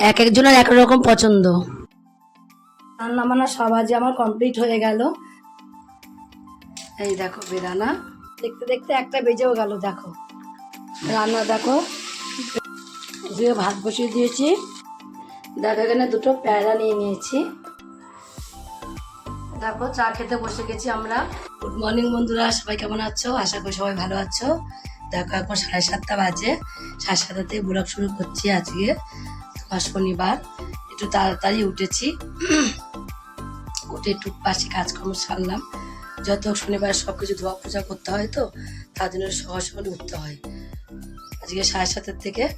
এক একজনের এক রকম পছন্দ। রান্না বান্না সব আজ আমার কমপ্লিট হয়ে গেল। এই দেখো বেদানা। দেখতে দেখতে একটা বেজেও গেল, দেখো। রান্না দেখো। দিয়ে ভাত বসিয়ে দিয়েছি। দেখো এখানে দুটো প্যারা নিয়ে নিয়েছি। দেখো, চা খেতে বসে গেছি আমরা। গুড মর্নিং বন্ধুরা। সবাই কেমন আছো? আশা করি সবাই ভালো আছো। দেখো, এখন সাড়ে সাতটা বাজে। সাড়ে সাতটা থেকে ব্লগ শুরু করছি আজকে। শনিবার একটু তাড়াতাড়ি উঠেছি। উঠে একটু পাশে কাজকর্ম সারলাম। যত শনিবার সব কিছু ধোয়া পূজা করতে হয় তো, তার জন্য সহজ সকাল উঠতে হয়। আজকে সাড়ে সাতের থেকে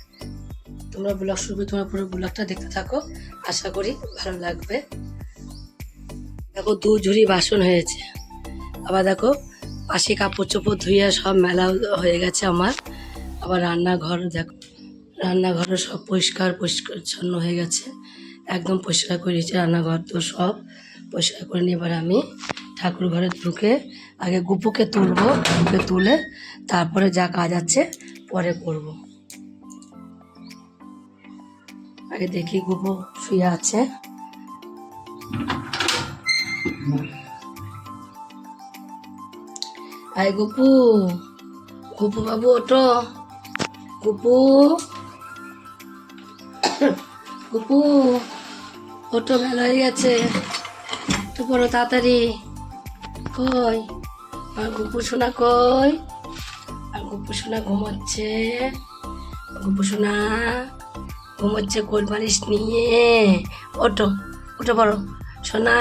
তোমরা ব্লগ শুরু তোমরা পুরো ব্লগটা দেখতে থাকো। আশা করি ভালো লাগবে। দেখো দু ঝুড়ি বাসন হয়েছে। আবার দেখো পাশে কাপড় চোপড় ধুয়ে সব মেলা হয়ে গেছে আমার। আবার রান্নাঘর দেখো। রান্নাঘরও সব পরিষ্কার পরিষ্কারচ্ছন্ন হয়ে গেছে। একদম পরিষ্কার করে রান্নাঘর তো সব। পরিষ্কার করে নিয়ে এবার আমি ঠাকুর ঘরে ঢুকে আগে গুপুকে তুলবো, গুপুকে তুলে তারপরে যা কাজ আছে পরে করব। আগে দেখি গুপু শুয়ে আছে। আয় গুপু গুপু বাবু ওটো গুপু। গুপু ওটো বেলা হয়ে গেছে। তো বড় তাড়াতাড়ি। কই? আর গুপু সোনা কই? আর গুপু সোনা ঘুমোচ্ছে। গুপু সোনা ঘুমোচ্ছে কোল বালিশ নিয়ে। ওটো ওটো বড় সোনা,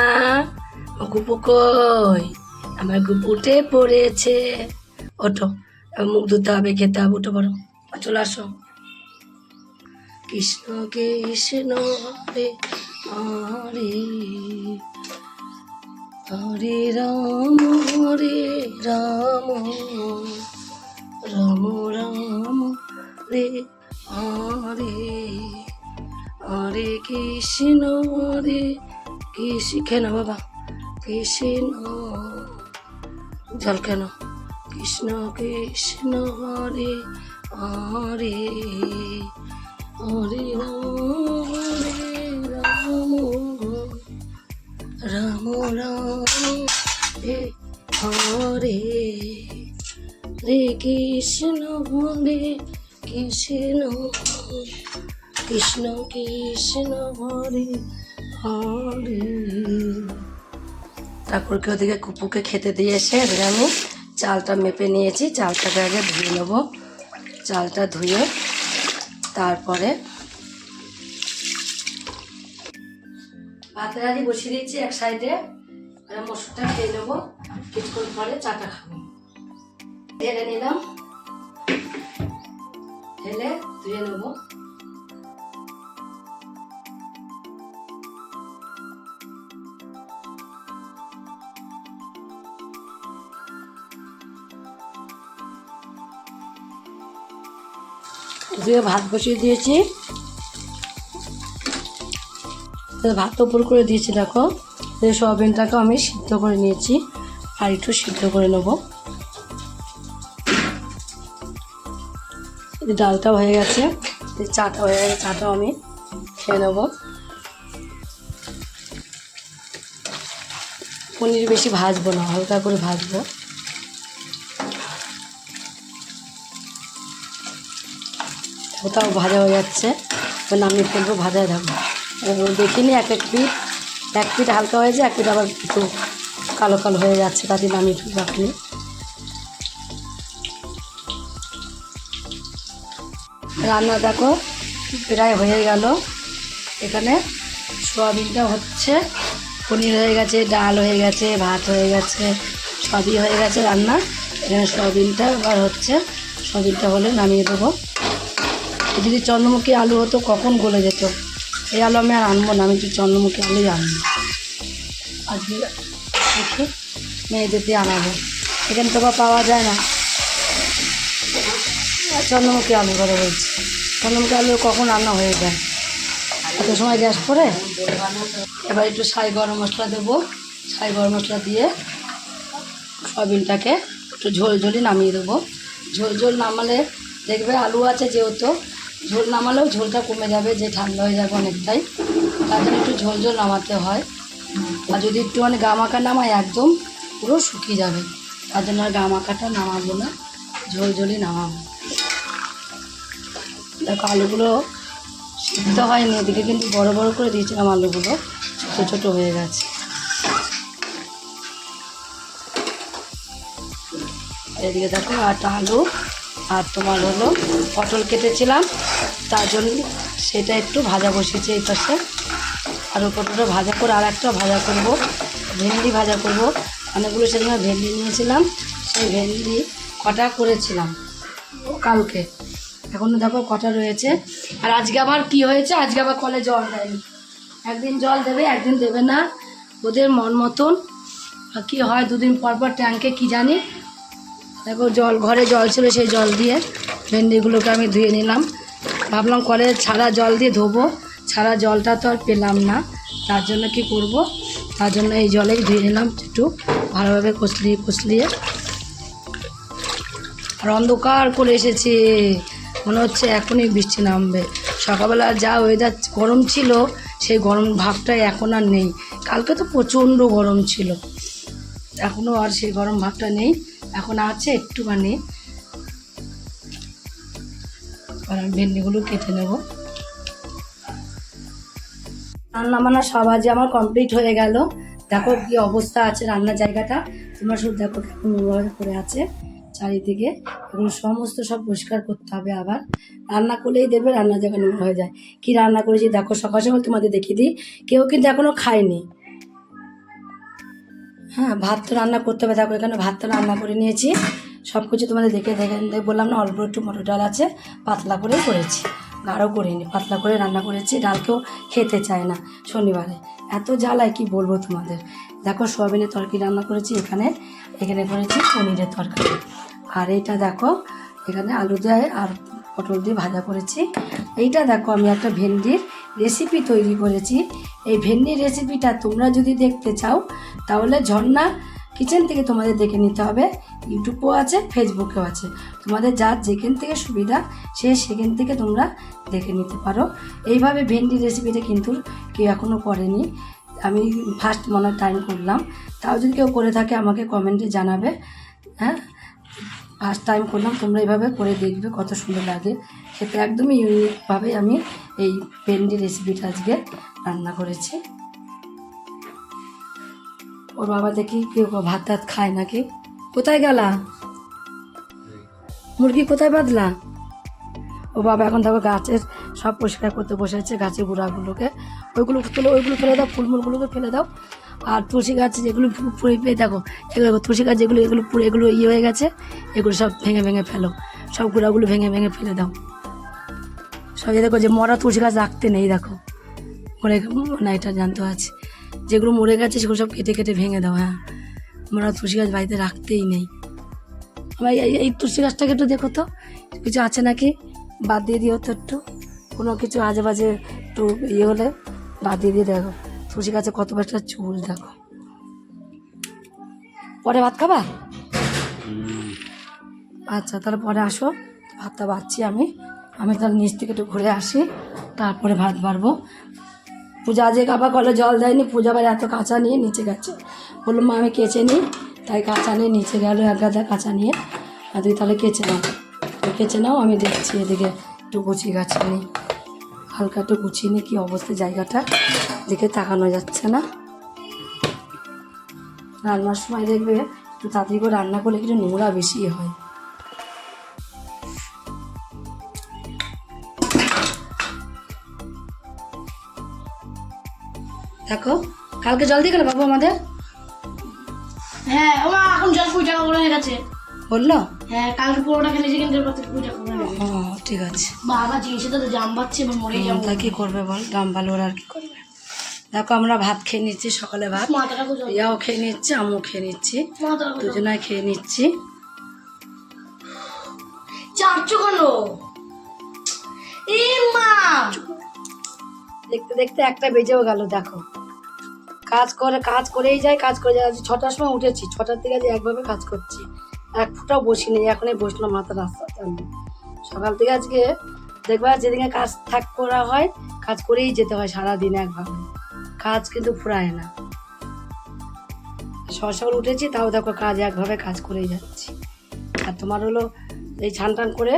গুপু কই? আমার গুপু উঠে পড়েছে। ওটো মুখ ধুতে হবে, খেতে হবে ওটো বড় চলে আসো। কৃষ্ণ কৃষ্ণ হরে হরে হরে রাম হরে রাম রাম রাম রে হরে হরে কৃষ্ণ হরে কৃষ্ণ, কেন বাবা? কৃষ্ণ, জল কেন? কৃষ্ণ কৃষ্ণ হরে হরে হরে রাম হরে রাম। রাম রাম, হে হরে। রে কৃষ্ণ হরে কৃষ্ণ। কৃষ্ণ কৃষ্ণ, হরে হরে। তারপরকে ওদিকে কুপুকে খেতে দিয়ে এসে আমি চালটা মেপে নিয়েছি। চালটাকে আগে ধুয়ে নেব। চালটা ধুয়ে তারপরে ভাতের হাঁড়ি বসিয়ে দিয়েছি এক সাইডে। মশলাটা খেয়ে নেব কিছুক্ষণ পরে চাটা খাব। ঢেলে নিলাম। ঢেলে ধুয়ে নেব। দিয়ে ভাত বসিয়ে দিয়েছি। ভাত উপর করে দিয়েছি, দেখো। সয়াবিনটাকে আমি সিদ্ধ করে নিয়েছি আর একটু সিদ্ধ করে নেব। ডালটা হয়ে গেছে চাটা হয়ে গেছে, চাটাও আমি খেয়ে নেব। পনির বেশি ভাজবো না, হালকা করে ভাজবো। ওটাও ভাজা হয়ে যাচ্ছে তো নামিয়ে ফেলব ভাজায় থাকব এবার দেখিনি এক এক পিঠ এক পিঠ হালকা হয়েছে এক পিঠ আবার একটু কালো কালো হয়ে যাচ্ছে তাতে নামিয়ে ফেলব রান্না দেখো, প্রায় হয়ে গেল। এখানে সোয়াবিনটা হচ্ছে, পনির হয়ে গেছে, ডাল হয়ে গেছে, ভাত হয়ে গেছে, সবই হয়ে গেছে রান্না। এখানে সোয়াবিনটা আবার হচ্ছে, সোয়াবিনটা হলে নামিয়ে দেবো। যদি চন্দ্রমুখী আলু হতো, কখন গলে যেত? এই আলু আমি আর আনব না, আমি একটু চন্দ্রমুখী আলুই আনব। আজকে দেখি মেয়েদের দিয়ে আনাবো। এখানে তো পাওয়া যায় না। চন্দ্রমুখী আলু করে বলছি। চন্দ্রমুখী আলু কখন রান্না হয়ে যায়? এত সময় গ্যাস পরে এবার একটু ছাই গরম মশলা দেবো। ছাই গরম মশলা দিয়ে সয়াবিনটাকে একটু ঝোল ঝোলই নামিয়ে দেবো। ঝোল ঝোল নামালে দেখবে আলু আছে যেহেতু ঝোল নামালেও ঝোলটা কমে যাবে, যে ঠান্ডা হয়ে যাবে অনেকটাই। তার জন্য একটু ঝোল ঝোল নামাতে হয়। আর যদি একটুখানি গা মাখা নামায় একদম, পুরো শুকিয়ে যাবে। তার জন্য আর গা মাখাটা নামাবো না, ঝোল ঝোলই নামাবো। দেখো আলুগুলো সিদ্ধ হয়নি, এদিকে কিন্তু বড় বড় করে দিয়েছিলাম আলুগুলো, ছোটো ছোটো হয়ে গেছে। এদিকে দেখো আটা, আলু, আর তোমার হলো পটল কেটেছিলাম। তার জন্য সেটা একটু ভাজা বসিয়েছি এই পাশে। আর ওই পটলটা ভাজা করে আর একটা ভাজা করব। ভেন্ডি ভাজা করব। অনেকগুলো সেদিন ভেন্ডি নিয়েছিলাম, সেই ভেন্ডি কটা করেছিলাম কালকে? এখনও দেখো কটা রয়েছে। আর আজকে আবার কি হয়েছে? আজকে আবার কলে জল দেয়নি। একদিন জল দেবে, একদিন দেবে না। ওদের মন মতন। কি হয়, দুদিন পর পর ট্যাঙ্কে কি জানি? দেখো জল, ঘরে জল ছিল সেই জল দিয়ে ভেন্ডিগুলোকে আমি ধুয়ে নিলাম। ভাবলাম কলে ছাড়া জল দিয়ে ধোবো। ছাড়া জলটা তো আর পেলাম না। তার জন্য কি করব? তার জন্য এই জলেই ধুয়ে নিলাম একটু ভালোভাবে কষলিয়ে কষলিয়ে। আর অন্ধকার করে এসেছে। মনে হচ্ছে এখনই বৃষ্টি নামবে। সকালবেলা যা ওয়েদার গরম ছিল, সেই গরম ভাবটা এখন আর নেই। কালকে তো প্রচণ্ড গরম ছিল। এখনও আর সেই গরম ভাবটা নেই। এখন আছে একটুখানি। আর ভেন্ডিগুলো কেটে নেব। রান্না বান্না সব আজ আমার কমপ্লিট হয়ে গেল। দেখো কি অবস্থা আছে রান্নার জায়গাটা। তোমরা শুধু দেখো কেমন করে আছে চারিদিকে। এগুলো সমস্ত সব পরিষ্কার করতে হবে আবার। রান্না করলেই দেখবে রান্নার জায়গা নোংরা হয়ে যায়। কি রান্না করেছি দেখো, সকাল সকাল তোমাদের দেখিয়ে দিই। কেউ কিন্তু এখনও খায়নি। হ্যাঁ ভাত তো রান্না করতে হবে। দেখো এখানে ভাত তো রান্না করে নিয়েছি। সব কিছু তোমাদের দেখে দেখে বললাম না, অল্প একটু মটর ডাল আছে, পাতলা করে করেছি। গাঢ় করিনি, পাতলা করে রান্না করেছি ডাল কেউ খেতে চায় না শনিবারে। এত জ্বালায় কি বলব তোমাদের? দেখো সোয়াবিনের তরকারি রান্না করেছি, এখানে এখানে করেছি পনিরের তরকারি। আর এইটা দেখো, এখানে আলু দিয়ে আর পটল দিয়ে ভাজা করেছি। এইটা দেখো, আমি একটা ভেন্ডির রেসিপি তৈরি করেছি। এই ভেন্ডির রেসিপিটা তোমরা যদি দেখতে চাও, তাহলে ঝর্ণা কিচেন থেকে তোমাদের দেখে নিতে হবে। ইউটিউবও আছে, ফেসবুকেও আছে। তোমাদের যার যেখান থেকে সুবিধা, সে সেখান থেকে তোমরা দেখে নিতে পারো। এইভাবে ভেন্ডি রেসিপিটা কিন্তু কেউ এখনও করেনি। আমি ফার্স্ট মনে টাইম করলাম। তাও যদি কেউ করে থাকে, আমাকে কমেন্টে জানাবে। হ্যাঁ? ফার্স্ট টাইম করলাম, তোমরা এইভাবে করে দেখবে কত সুন্দর লাগে। খেতে একদমই ইউনিকভাবে আমি এই ভেন্ডি রেসিপিটা আজকে রান্না করেছি। ওর বাবা দেখি কেউ ভাত টাত খায় নাকি? কোথায় গেলা? মুরগি কোথায় বাঁধলা? ও বাবা এখন দেখো গাছের সব পরিষ্কার করতে বসেছে, গাছের গুঁড়াগুলোকে। ওইগুলো তুলে, ওইগুলো ফেলে দাও ফুলমুলগুলোকে ফেলে দাও। আর তুলসী গাছ যেগুলো পুড়ে পেয়ে দেখো এগুলো তুলসী গাছ যেগুলো, এগুলো পুরো এগুলো ইয়ে হয়ে গেছে, এগুলো সব ভেঙে ভেঙে ফেলো। সব গুঁড়াগুলো ভেঙে ভেঙে ফেলে দাও। সব এই দেখো যে মরা তুলসী গাছ রাখতে নেই, দেখো। মরে না এটা জানতে আছে। যেগুলো মরে গেছে, সেগুলো সব কেটে কেটে ভেঙে দাও হ্যাঁ মরা তুলসী গাছ বাড়িতে রাখতেই নেই। আমার এই- তুলসী গাছটাকে একটু দেখো তো। কিছু আছে নাকি? বাদ দিয়ে দিও তো একটু। কোনো কিছু আজে বাজে একটু ইয়ে হলে বাদ দিয়ে দিয়ে দেখো। তুলসী গাছে কত একটা চুল দেখো। পরে ভাত খাবা? আচ্ছা তাহলে পরে আসো। ভাতটা বাড়ছি আমি। আমি তাহলে নিচ থেকে একটু ঘুরে আসি। তারপরে ভাত বাড়বো। পূজা যে কাপা কলে জল দেয়নি, পূজা আবার এত কাঁচা নিয়ে নিচে গেছে। বলল, মা, আমি কেচে নিই। তাই কাঁচা নিয়ে নিচে গেল, এক গাদা কাঁচা নিয়ে। আর তুই তাহলে কেচে নাও। কেচে নাও, আমি দেখছি এদিকে একটু গুছিয়ে গাছে নিই। হালকা একটু গুছিয়ে নিই, কী অবস্থা জায়গাটা? দিকে তাকানো যাচ্ছে না। রান্নার সময় দেখবে একটু তাড়াতাড়ি করে রান্না করলে একটু নোংরা বেশি হয়। দেখো কালকে জল দিয়ে গেল বাবু আমাদের? হ্যাঁ আমার এখন জল কুড়ি টাকা করে হয়ে গেছে। বলল? হ্যাঁ কালকে পুরোটা খেলেছি কিন্তু এবার থেকে কুড়ি টাকা করে ও ঠিক আছে। বাবা জিনিসে তো জাম পাচ্ছে এবার মরে যাব। তা কি করবে বল? ভালো আর কি করবে? দেখো আমরা ভাত খেয়ে নিচ্ছি সকালে ভাত। ইয়াও খেয়ে নিচ্ছে আমিও খেয়ে নিচ্ছি। দুজনায় খেয়ে নিচ্ছি। চারশো কেন? এ মা! দেখতে দেখতে একটা বেজেও গেল, দেখো। কাজ করে, কাজ করেই যায় কাজ করে যায় ছটার সময় উঠেছি, ছটার থেকে আজ একভাবে কাজ করছি। এক ফুটাও বসি নেই, এখনই বসলাম মাথা রাস্তাতে আমি। সকাল থেকে আজকে দেখবা যেদিকে কাজ থাক করা হয়, কাজ করেই যেতে হয় সারাদিন একভাবে। কাজ কিন্তু ফুরায় না। সকাল উঠেছি, তাও দেখো কাজ একভাবে কাজ করেই যাচ্ছি। আর তোমার হলো এই ছান টান করে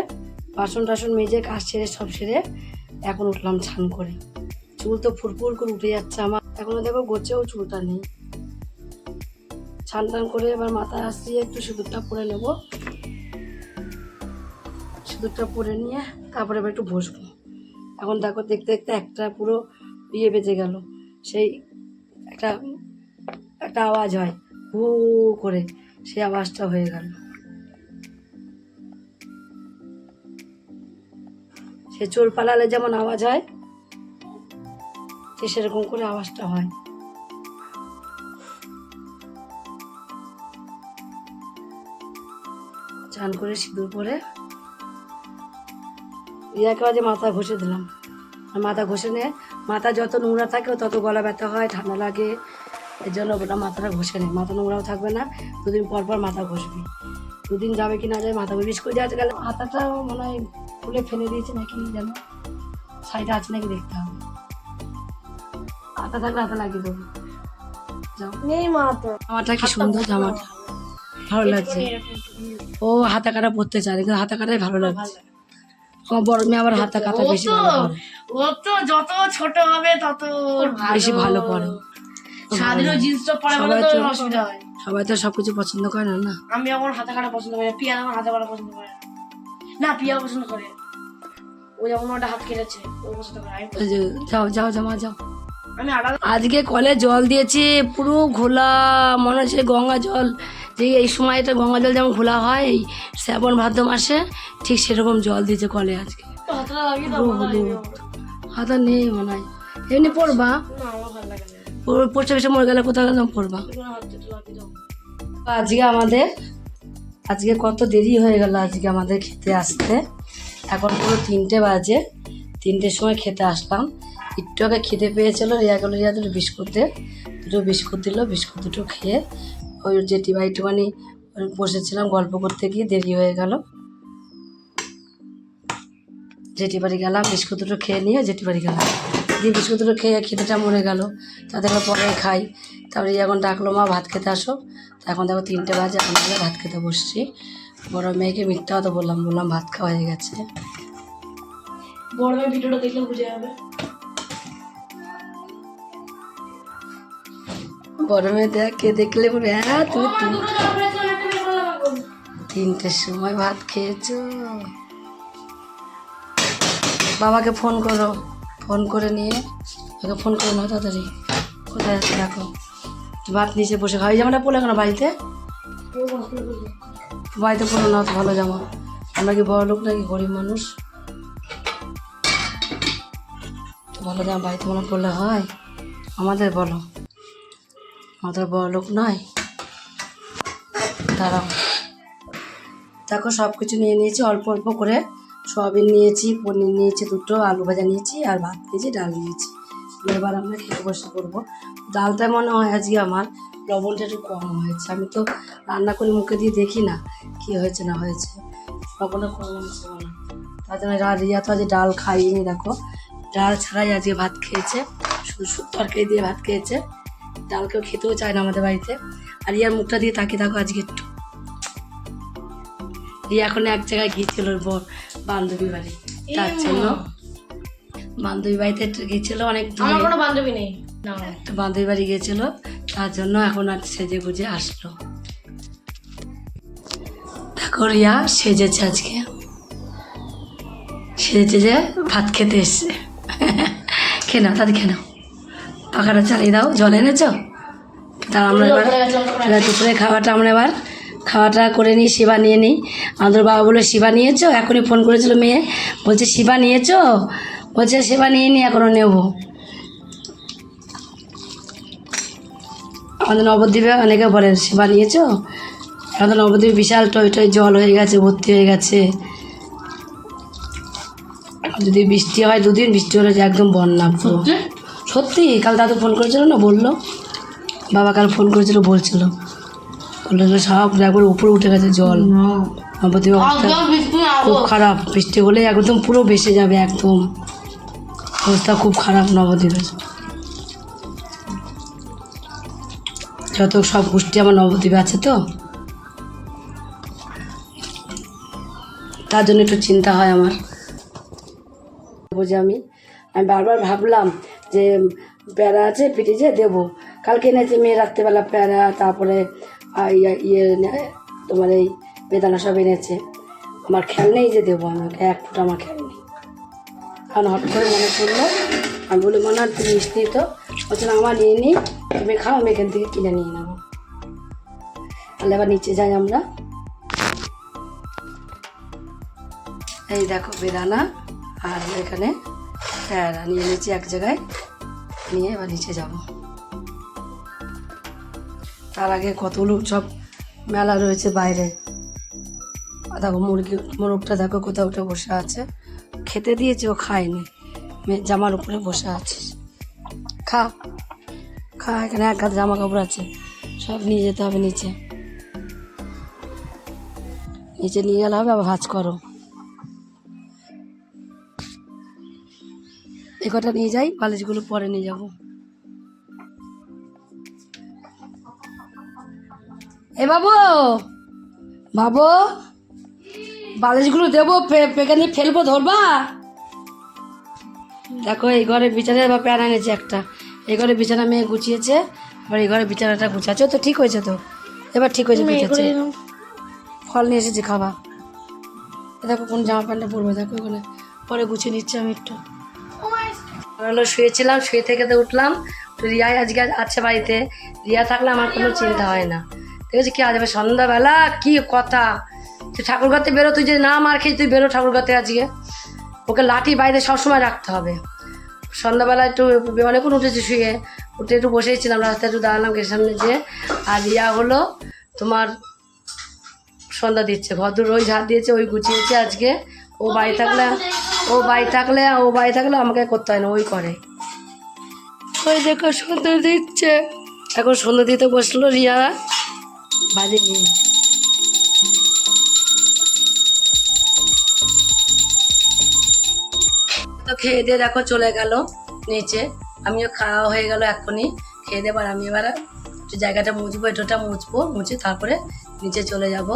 বাসন টাসন মেজে, কাজ সেরে, সব সেরে এখন উঠলাম ছান করে। চুল তো ফুরফুর করে উঠে যাচ্ছে আমার। এখনও দেখো গোছেও চুলটা নেই। ছান করে এবার মাথায় আসছি, একটু সিঁদুরটা পরে নেব। সিঁদুরটা পরে নিয়ে তারপরে একটু বসবো। এখন দেখো, দেখতে দেখতে একটা পুরো ইয়ে বেজে গেল। সেই একটা একটা আওয়াজ হয়, হু করে। সেই আওয়াজটা হয়ে গেল। সে চোর পালালে যেমন আওয়াজ হয় সে সেরকম করে আওয়াজটা হয়। চান করে সিঁদুর পরে আজ মাথা ঘষে দিলাম। মাথা ঘষে নিয়ে মাথা যত নোংরা থাকে তত গলা ব্যথা হয়, ঠান্ডা লাগে। এর জন্য ওটা মাথাটা ঘষে নেয় মাথা নোংরাও থাকবে না। দুদিন পর পর মাথা ঘষবি। দুদিন যাবে কি না যাবে মাথা বিষ করে গেলে হাতাটা মনে হয় খুলে ফেলে দিয়েছে নাকি যেন। সাইডে আছে নাকি দেখতে হবে। হাতা থাকলে হাতা লাগিয়ে দেবো নেই মা জামাটা কি সুন্দর জামাটা ভালো লাগছে। ও হাতা কাটা পরতে চায় কিন্তু হাতা কাটাই ভালো লাগছে। আমার বড় মেয়ে আবার হাতা কাটা বেশি ভালো ও তো যত ছোট হবে তত বেশি ভালো পড়ে পরে বলে তো অসুবিধা হয়। সবাই তো সবকিছু পছন্দ করে না না? আমি আমার হাতে কাটা পছন্দ করি না। পিয়া আমার হাতে কাটা পছন্দ করে না। পিয়া পছন্দ করে। ও যেমন ওটা হাত কেটেছে ও পছন্দ করে যাও যাও জামা যাও। আজকে কলে জল দিয়েছি, পুরো ঘোলা, মনে হচ্ছে গঙ্গা জল। যে এই সময়টা গঙ্গা জল যেমন ঘোলা হয় এই শ্রাবণ, ভাদ্র মাসে ঠিক সেরকম জল দিয়েছে কলে আজকে। হাতা নেই মনে হয়। এমনি পড়বা? পড়ছে বেশি, মরে গেলে কোথাও গেলাম পড়বা। আজকে আমাদের, আজকে কত দেরি হয়ে গেল আজকে আমাদের খেতে আসতে। এখন পুরো তিনটে বাজে, তিনটের সময় খেতে আসলাম। একটু আগে খিদে পেয়েছিল রিয়া গেলো রিয়া দুটো বিস্কুট দে দুটো বিস্কুট দিল, বিস্কুট দুটো খেয়ে ওই জেঠি ভাই বসেছিলাম, গল্প করতে গিয়ে দেরি হয়ে গেল। জেঠি বাড়ি গেলাম, বিস্কুট দুটো খেয়ে নিয়ে জেঠি বাড়ি গেলাম। দিয়ে বিস্কুট দুটো খেয়ে খিদেটা মরে গেল। তাদের পরে খাই। তারপরে এখন ডাকলো, মা, ভাত খেতে আসো। তা এখন দেখো তিনটে বাজে, এখন ভাত খেতে বসছি। বড় মেয়েকে মিথ্যা কথা বললাম বললাম ভাত খাওয়া হয়ে গেছে। বড় মেয়ে ভিডিওটা দেখলে বুঝে যাবে। বড় মেয়ে দেখে দেখলে বলে হ্যাঁ তুমি তিনটের সময় ভাত খেয়েছো? বাবাকে ফোন করো ফোন করে নিয়ে ওকে ফোন করো না তাড়াতাড়ি। কোথায় আছে? দেখো। ভাত নিচে বসে খাওয়াই জামাটা পড়লে কেন বাড়িতে? বাড়িতে পড়ল না ভালো জামা। আমরা কি বড় লোক নাকি গরিব মানুষ? ভালো জামা বাড়িতে মনে পড়লে হয়? আমাদের বলো। আমাদের বড় লোক নয়। দাঁড়াও। দেখো সব কিছু নিয়ে নিয়েছি, অল্প অল্প করে সয়াবিন নিয়েছি, পনির নিয়েছি, দুটো আলু ভাজা নিয়েছি আর ভাত নিয়েছি, ডাল নিয়েছি। এবার আমরা খেতে বসে করব ডালটা মনে হয় আজকে আমার লবণটা একটু কম হয়েছে। আমি তো রান্না করে মুখে দিয়ে দেখি না কি হয়েছে, না হয়েছে। লবণটা কম হয়েছে হয়। তার জন্য রিয়া তো আজ ডাল খাইনি, দেখো। ডাল ছাড়াই আজকে ভাত খেয়েছে শুধু তরকারি দিয়ে ভাত খেয়েছে। ডাল কেউ খেতেও চায় না আমাদের বাড়িতে। আর ইয়ার মুখটা দিয়ে তাকিয়ে থাকো আজকে একটু। রিয়া এখন এক জায়গায় গিয়েছিল ওর বান্ধবী বাড়ি। তার জন্য বান্ধবী বাড়িতে গিয়েছিল অনেক আমার কোনো বান্ধবী নেই। না। একটা বান্ধবী বাড়ি গিয়েছিল। তার জন্য এখন আর সেজে গুজে আসলো। দেখো রিয়া সেজেছে আজকে। সেজেছে যে ভাত খেতে এসছে। খেয়ে নাও তাদের খেয়ে নাও। পাখাটা চালিয়ে দাও জল এনেছো? তা আমরা এবার দুপুরে খাওয়াটা আমরা এবার খাওয়াটা করে নিই শিবা নিয়ে নিই। আমাদের বাবা বলে শিবা নিয়েছো? এখনই ফোন করেছিল মেয়ে। বলছে শিবা নিয়েছো? বলছে শিবা নিয়ে নি এখনও নেব। আমাদের নবদ্বীপে অনেকে বলে শিবা নিয়েছো? আমাদের নবদ্বীপে বিশাল টই টই জল হয়ে গেছে ভর্তি হয়ে গেছে। যদি বৃষ্টি হয় দুদিন বৃষ্টি হলে যে একদম বন্যা পুরো। সত্যি কাল দাদু ফোন করেছিল না? বলল। বাবা কাল ফোন করেছিল বলছিল। কলেজে সব একবার উপরে উঠে গেছে জল। অবস্থা খুব খারাপ। বৃষ্টি হলে একদম পুরো ভেসে যাবে একদম। অবস্থা খুব খারাপ নবদ্বীপের। যত সব গোষ্ঠী আমার নবদ্বীপে আছে তো। তার জন্য একটু চিন্তা হয় আমার। বুঝি আমি আমি বারবার ভাবলাম যে প্যারা আছে পিটিছে দেবো। কালকে এনেছে মেয়ে রাত্রেবেলা প্যারা, তারপরে ইয়ে- তোমার এই বেদানা সব এনেছে। আমার খেয়াল নেই যে দেবো আমাকে, এক ফুট আমার খেয়াল নেই। কারণ হঠাৎ করে মনে পড়ল, আমি বলি মনে হয় তুমি মিষ্টি তো। বলছে আমার নিয়ে নিই তুমি খাও, আমি এখান থেকে কিনে নিয়ে নেব। তাহলে আবার নিচে যাই আমরা। এই দেখো বেদানা, আর এখানে প্যারা নিয়ে নিচ্ছি এক জায়গায়। নিয়ে এবার নিচে যাব। তার আগে কতগুলো সব মেলা রয়েছে বাইরে। দেখো মুরগি, মোরগটা দেখো কোথাও উঠে বসে আছে। খেতে দিয়েছে, ও খায়নি। জামার উপরে বসে আছে। খা খা, এখানে এক হাত জামা কাপড় আছে। সব নিয়ে যেতে হবে নিচে। নিচে নিয়ে গেলে হবে, আবার ভাজ করো। এই কটা নিয়ে যাই বালিশগুলো পরে নিয়ে যাব। এ বাবু! বাবু! বালিশগুলো দেবো পে- পেকে নিয়ে ফেলব ধরবা? দেখো এই ঘরে বিছানা বা প্যান এনেছে একটা। এই ঘরে বিছানা মেয়ে গুছিয়েছে এবার এই ঘরে বিছানাটা গুছাচ্ছে। তো ঠিক হয়েছে তো? এবার ঠিক হয়েছে গুছাচ্ছে। ফল নিয়ে এসেছি খাবা। এ দেখো কোন জামা প্যান্টটা পরবো দেখো ওখানে পরে গুছিয়ে নিচ্ছি আমি একটু। হলো শুয়েছিলাম, শুয়ে থেকে তো উঠলাম। রিয়া আজকে আছে বাড়িতে। রিয়া থাকলে আমার কোনো চিন্তা হয় না। ঠিক আছে, কি এবার সন্ধ্যাবেলা? কি কথা? তুই ঠাকুরঘাতে বেরো, তুই যে না মার খেয়ে তুই বেরো ঠাকুরঘাতে আজকে। ওকে লাঠি বাইরে সবসময় রাখতে হবে। সন্ধ্যাবেলা একটু অনেকক্ষণ উঠেছি শুয়ে। উঠে একটু বসেছিলাম, রাস্তায় একটু দাঁড়ালাম গেটের সামনে যে আর রিয়া হলো তোমার সন্ধ্যা দিচ্ছে ঘর ভদ্র ওই ঝাড় দিয়েছে, ওই গুছিয়েছে আজকে। ও বাড়ি থাকলে ও বাড়ি থাকলে ও বাড়ি থাকলে আমাকে করতে হয় না ওই করে। ওই দেখো সন্ধ্যা দিচ্ছে। এখন সন্ধ্যা দিতে বসল রিয়া। বাজে নেই তো খেয়ে দিয়ে দেখো চলে গেল নিচে। আমিও খাওয়া হয়ে গেল এখনই খেয়ে দেবার আমি এবার জায়গাটা মুছবো এটোটা মুছবো মুছে তারপরে নিচে চলে যাব।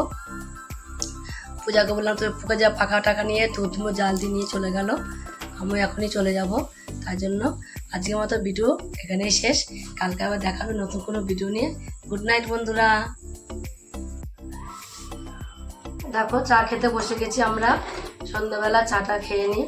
পূজাকে বললাম তো পুকে যা ফাঁকা টাকা নিয়ে তুতমো জাল দিয়ে নিয়ে চলে গেল। আমি এখনই চলে যাব, তার জন্য আজকের মতো ভিডিও এখানেই শেষ। কালকে আবার দেখাবে নতুন কোনো ভিডিও নিয়ে। গুড নাইট বন্ধুরা। দেখো, চা খেতে বসে গেছি আমরা। সন্ধ্যাবেলা চাটা খেয়ে নিই।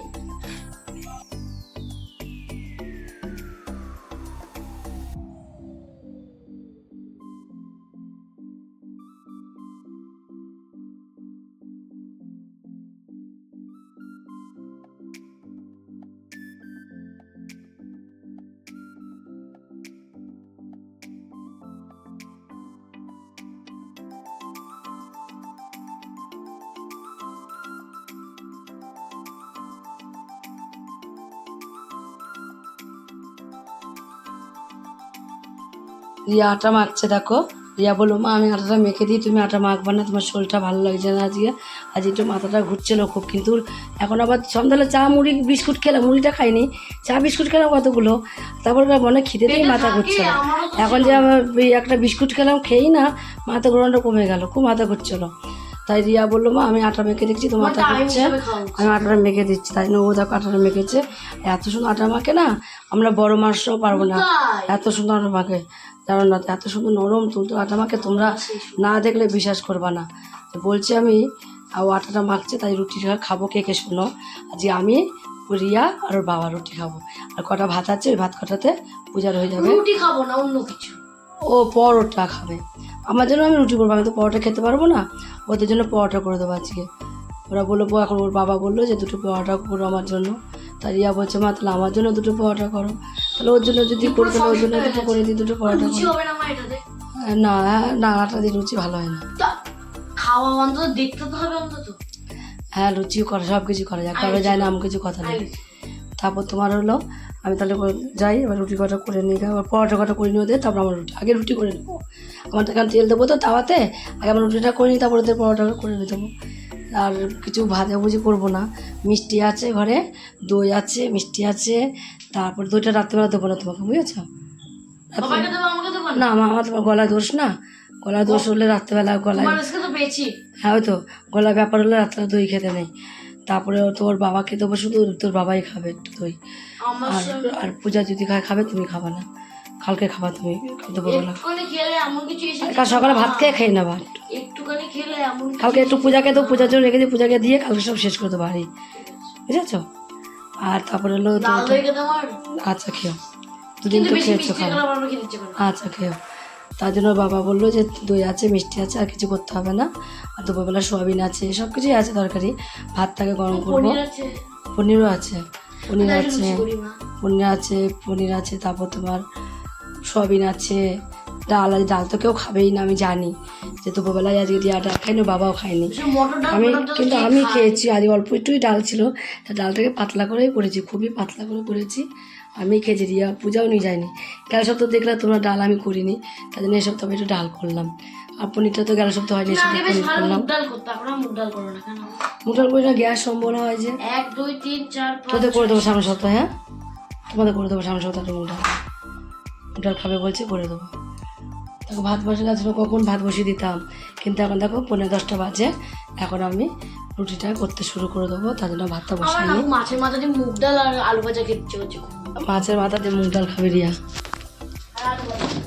রিয়া আটা মাখছে দেখো। রিয়া বলল মা আমি আটাটা মেখে দিই তুমি আটা মাখবে না তোমার শরীরটা ভালো লাগছে না আজকে। আজ একটু মাথাটা ঘুরছিল খুব কিন্তু এখন আবার সন্ধ্যাবেলা চা মুড়ি বিস্কুট খেলাম মুড়িটা খাইনি। চা বিস্কুট খেলাম কতগুলো? তারপর মনে খিদেতেই মাথা ঘুরছিল। এখন যে আমার একটা বিস্কুট খেলাম খেয়েই না মাথা ঘোরানোটা কমে গেল খুব মাথা ঘুরছিল। তাই রিয়া বলল মা আমি আটা মেখে দিচ্ছি তোমার মাথা ঘুরছে। আমি আটাটা মেখে দিচ্ছি। তাই জন্য ও দেখো আটাটা মেখেছে। এত সুন্দর আটা মাখে না আমরা বড় মাসও পারব না। এত সুন্দর আটা মাখে জানো না এত সুন্দর নরম তুলতো আটা মাকে তোমরা না দেখলে বিশ্বাস করবা না। তো বলছি আমি ও আটাটা মাখছে তাই রুটি খাব কে কে শুনো? আজকে আমি রিয়া আর ওর বাবা রুটি খাব। আর কটা ভাত আছে ওই ভাত কটাতে পূজার হয়ে যাবে। রুটি খাব না অন্য কিছু। ও পরোটা খাবে। আমার জন্য আমি রুটি করব আমি তো পরোটা খেতে পারব না। ওদের জন্য পরোটা করে দেবো আজকে। ওরা বলল এখন ওর বাবা বলল যে দুটো পরোটা করো আমার জন্য। তা রিয়া বলছে মা তাহলে আমার জন্য দুটো পরোটা করো। তাহলে ওর জন্য যদি করি তাহলে ওর জন্য দুটো করে দিই দুটো পরোটা করো। না না আটা দিয়ে লুচি ভালো হয় না। খাওয়া অন্তত দেখতে তো হবে অন্তত। হ্যাঁ লুচিও করা সব কিছু করা যায় করা যায় না আমি কিছু কথা নেই। তারপর তোমার হলো আমি তাহলে যাই এবার রুটি কটা করে নিই আবার পরোটা কটা করে নিয়ে ওদের তারপর আমার রুটি আগে রুটি করে নেব। আমার তো এখানে তেল দেবো তো তাওয়াতে আগে আমার রুটিটা করে নিই তারপর ওদের পরোটা করে নিয়ে দেবো। আর কিছু ভাজাভুজি করব না। মিষ্টি আছে ঘরে দই আছে মিষ্টি আছে তারপর দইটা রাত্রেবেলা দেবো না তোমাকে বুঝেছ? না? আমার তোমার গলায় দোষ না। গলায় দোষ হলে রাত্রেবেলা গলায় হ্যাঁ তো। গলার ব্যাপার হলে রাত্রে দই খেতে নেই। তারপরে তোর বাবাকে দেবো শুধু তোর বাবাই খাবে একটু দই। আর আর পূজা যদি খায় খাবে তুমি খাবে না। কালকে খাবা তুমি দুপুরবেলা কাল সকালে ভাত খেয়ে একটুখানি খেলে এমন কালকে একটু পূজাকে তো পূজার জন্য রেখে দিয়ে পূজাকে দিয়ে কালকে সব শেষ করতে পারি বুঝেছ? আর তারপরে হলো আচ্ছা খেও দুদিন তো খেয়েছো খাও না। আচ্ছা খেও তার জন্য বাবা বলল যে দই আছে মিষ্টি আছে আর কিছু করতে হবে না। আর দুপুরবেলা সোয়াবিন আছে সব কিছুই আছে তরকারি। ভাতটাকে গরম করব। পনিরও আছে পনির আছে। পনির আছে পনির আছে তারপর তোমার সয়াবিন আছে ডাল আছে ডাল তো কেউ খাবেই না আমি জানি। যে দুপুরবেলায় আজকে দিয়া ডাল খাইনি বাবাও খায়নি। আমি কিন্তু আমি খেয়েছি আজ অল্প একটুই ডাল ছিল তা ডালটাকে পাতলা করেই করেছি খুবই পাতলা করে করেছি আমি খেয়েছি রিয়া পূজাও নিয়ে যায়নি। গেল সপ্তাহ দেখলে তোমরা ডাল আমি করিনি তাই জন্য এই সপ্তাহে একটু ডাল করলাম। আর পনিরটা তো গেল সপ্তাহ হয়নি করলাম। মুগ ডাল করো না গ্যাস সম্বল হয় যে। এক দুই তিন চার তোদের করে দেবো সামনে সপ্তাহে হ্যাঁ? তোমাদের করে দেবো সামনে সপ্তাহে মুগ ডাল। ডাল খাবে বলছি করে দেবো। দেখো ভাত বসে গেছিল কখন? ভাত বসিয়ে দিতাম। কিন্তু এখন দেখো পনেরো দশটা বাজে। এখন আমি রুটিটা করতে শুরু করে দেবো তার জন্য ভাতটা বসিয়ে নিই। মাছের মাথা দিয়ে মুগ ডাল আর আলু ভাজা খেতে খুব। মাছের মাথা দিয়ে মুগ ডাল খাবে রিয়া।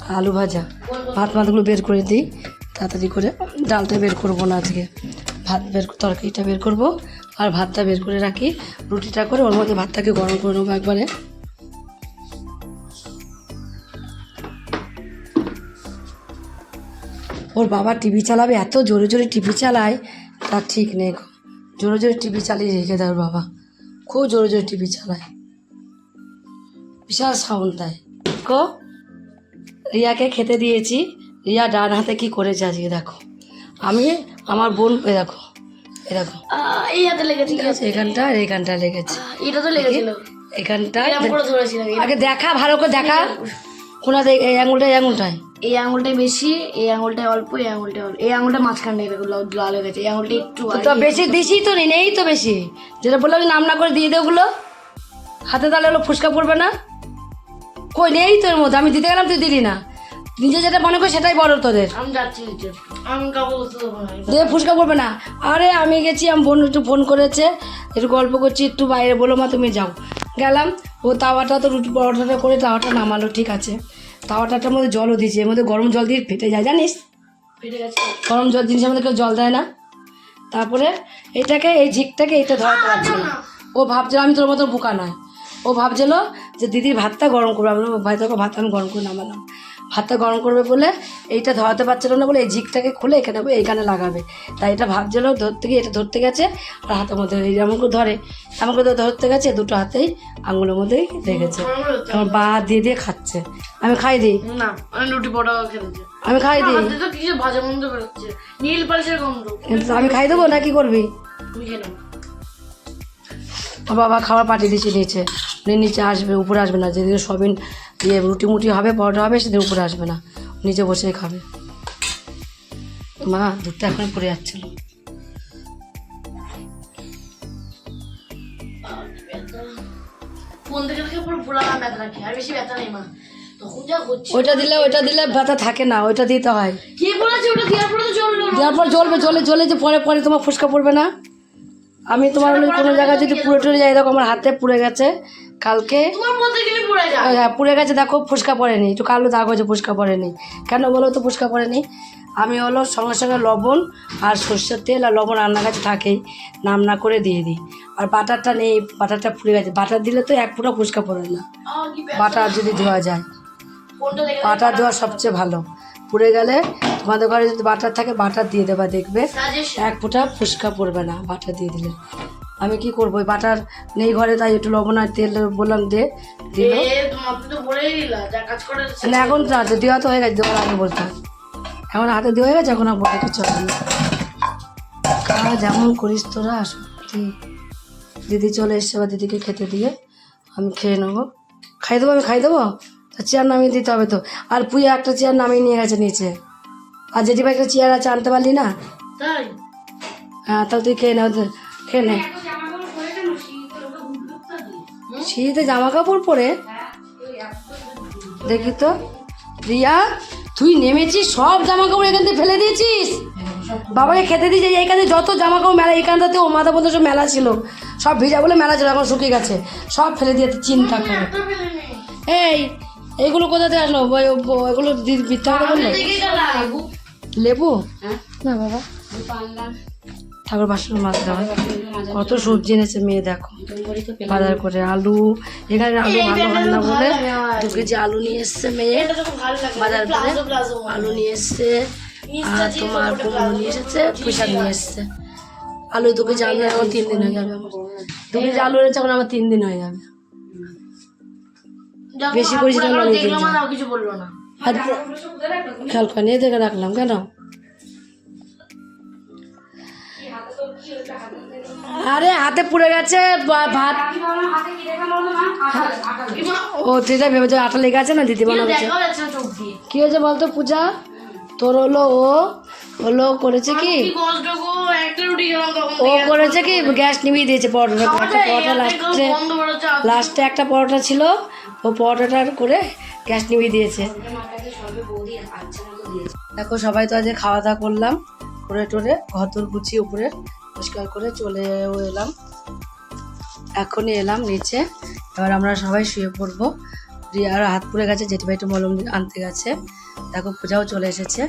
আলু ভাজা। ভাত মাতগুলো বের করে দিই তাড়াতাড়ি করে ডালটা বের করব না আজকে। ভাত বের তরকারিটা বের করব আর ভাতটা বের করে রাখি। রুটিটা করে ওর মধ্যে ভাতটাকে গরম করে নেব একবারে। ওর বাবা টিভি চালাবে এত জোরে জোরে টিভি চালায় তার ঠিক নেই। জোরে জোরে টিভি চালিয়ে রেখে দেয় ওর বাবা। খুব জোরে জোরে টিভি চালায়। বিশাল সাউন্ড দেয়। কো রিয়াকে খেতে দিয়েছি। রিয়া ডান হাতে কি করেছে আজকে দেখো। আমি আমার বোন এ দেখো এ দেখো। এই হাতে লেগেছে ঠিক আছে এখানটা আর এইখানটা লেগেছে। এটা তো লেগেছিল। এখানটা আগে দেখা ভালো করে দেখা। কোনা এই আঙুলটা এই আঙুলটায় এই আঙুলটাই বেশি এই আঙুলটাই অল্প এই আঙুলটাই অল্প। এই আঙুলটা মাঝখানে লাল লাল হয়ে গেছে এই আঙুলটা একটু তো বেশি দিছি তো নেই নেই তো বেশি। যেটা বললাম নাম না করে দিয়ে দে ওগুলো। হাতে তাহলে হলো ফুসকা পড়বে না। কই নেই তোর মধ্যে আমি দিতে গেলাম তুই দিলি না। নিজে যেটা মনে করি সেটাই বড় তোদের। আমি যাচ্ছি দিয়ে ফুসকা পড়বে না। আরে আমি গেছি আমি বোন একটু ফোন করেছে। একটু গল্প করছি একটু বাইরে বলো মা তুমি যাও। গেলাম ও তাওয়াটা তো রুটি পরোটাটা করে তাওয়াটা নামালো ঠিক আছে। তাওয়াটাটার মধ্যে জলও দিয়েছে এর মধ্যে গরম জল দিয়ে ফেটে যায় জানিস? ফেটে গেছে। গরম জল জিনিসের মধ্যে কেউ জল দেয় না। তারপরে এটাকে এই ঝিকটাকে এটা ধরাতে পারছে না ও ভাবছিল আমি তোর মতো বোকা নয়। ও ভাবছিল যে দিদির ভাতটা গরম করব। আমি ভাই তোকে ভাত আমি গরম করে নামালাম। ভাতটা গরম করবে বলে এইটা ধরাতে পারছিল না বলে এই ঝিকটাকে খুলে এখানে এইখানে লাগাবে। তাই এটা ভাবছিল ধরতে গিয়ে এটা ধরতে গেছে আর হাতের মধ্যে এই যেমন করে ধরে এমন করে ধরতে গেছে দুটো হাতেই আঙুলের মধ্যেই লেগেছে এখন বা হাত দিয়ে দিয়ে খাচ্ছে। আমি খাই দিই না আমি রুটি পটা আমি খাই দিই তো কিছু ভাজা গন্ধ বেরোচ্ছে। নীল গন্ধ। আমি খাই দেবো না কি করবি? বাবা খাবার পাঠিয়ে দিয়েছে নিচে। নিচে আসবে উপরে আসবে না যেদিন সবিন ইয়ে রুটি মুটি হবে পরোটা হবে সেদিন উপরে আসবে না। নিচে বসেই খাবে। মা দুধটা এখন পড়ে যাচ্ছিল। পুরো ওইটা দিলে ওইটা দিলে ব্যথা থাকে না ওইটা দিতে হয়। কে বলেছে ওটা দেওয়ার পরে পর জ্বলবে জ্বলে জ্বলে যে পরে পরে তোমার ফুসকা পড়বে না। আমি তোমার কোনো জায়গায় যদি পুড়ে টুড়ে যাই দেখো আমার হাতে পুড়ে গেছে। কালকে? হ্যাঁ পুড়ে গেছে দেখো ফুচকা পড়েনি। একটু কালো দাগ হয়েছে ফুচকা পড়েনি। কেন বলো তো ফুচকা পড়েনি? আমি হলো সঙ্গে সঙ্গে লবণ আর সর্ষের তেল আর লবণ রান্না কাছে থাকেই। নাম না করে দিয়ে দিই। আর বাটারটা নেই বাটারটা পুড়ে গেছে। বাটার দিলে তো এক ফুটা ফুচকা পড়ে না। বাটার যদি ধোয়া যায়। বাটার ধোয়া সবচেয়ে ভালো। পুড়ে গেলে তোমাদের ঘরে যদি বাটার থাকে বাটার দিয়ে দেবা দেখবে এক ফোঁটা ফুচকা পড়বে না বাটার দিয়ে দিলে। আমি কি করব? বাটার নেই ঘরে তাই একটু লবণ আর তেল বললাম দে দিল না এখন না দেওয়া তো হয়ে গেছে দেওয়ার আগে বলতাম এখন হাতে দেওয়া হয়ে গেছে এখন আর বলে কিছু হবে না। যেমন করিস তোরা সত্যি। দিদি চলে এসছে বা দিদিকে খেতে দিয়ে আমি খেয়ে নেব। খাই দেবো আমি খাই দেবো? চেয়ার নামিয়ে দিতে হবে তো। আর পুয়া একটা চেয়ার নামিয়ে নিয়ে গেছে নিচে। আর জেঠিমা একটা চেয়ার আছে আনতে পারলি না? হ্যাঁ তাহলে তুই খেয়ে নাও খেয়ে নে। শীতে জামা কাপড় পরে দেখি তো রিয়া তুই নেমেছিস সব জামা কাপড় এখান থেকে ফেলে দিয়েছিস? বাবাকে খেতে দিয়েছে এখানে যত জামা কাপড় মেলা এখানটাতে ও মাথা পর্যন্ত সব মেলা ছিল। সব ভিজা বলে মেলা ছিল এখন শুকিয়ে গেছে। সব ফেলে দিয়ে চিন্তা করে। এই এইগুলো কোথা থেকে আসলো? এগুলো মিথ্যা বলল? লেবু? না বাবা। ঠাকুর বাসন মাজতে হয় কত সবজি এনেছে মেয়ে দেখো। বাজার করে আলু। এখানে আলু ভালো হয় না বলে দু কেজি আলু নিয়ে এসছে মেয়ে। বাজার করে আলু নিয়ে এসছে। আর তোমার কুমড়ো নিয়ে এসেছে পুঁইশাক নিয়ে এসছে। আলু দু কেজি আলু এখন তিন দিন হয়ে যাবে দু কেজি আলু এনেছে এখন আমার তিন দিন হয়ে যাবে বেশি করেছি তো আমি দেখলাম দিয়েছি। আর কিছু বলল না। আর খেয়াল করে নিয়ে দেখে রাখলাম কেন? আরে হাতে পুড়ে গেছে ভাত। ও সেটা ভেবেছে আটা লেগে আছে না দিদি বানাবে। দিয়ে। কি হয়েছে বলতো পূজা? তোর হলো ও হলো করেছে কি? ও করেছে কি? গ্যাস নিভিয়ে দিয়েছে পরোটা। একটা পরোটা লাস্টে লাস্টে একটা পরোটা ছিল ও পরোটাটার করে গ্যাস নিভিয়ে দিয়েছে। দেখো সবাই তো আজ খাওয়া দাওয়া করলাম করে টোরে ঘর তোর গুছিয়ে উপরে পরিষ্কার করে চলে এলাম। এখনই এলাম নিচে। এবার আমরা সবাই শুয়ে পড়ব। রিয়ার হাত পুড়ে গেছে জেঠিমা একটু মলম আনতে গেছে। দেখো, পূজাও চলে এসেছে।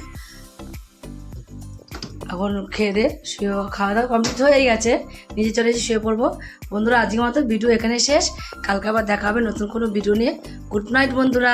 এখন খেয়ে দে, শুয়ে খাওয়া দাওয়া কমপ্লিট হয়ে গেছে। নিজে চলে এসে শুয়ে পড়ব। বন্ধুরা, আজকের মতো ভিডিও এখানে শেষ। কালকে আবার দেখা হবে নতুন কোনো ভিডিও নিয়ে। গুড নাইট বন্ধুরা।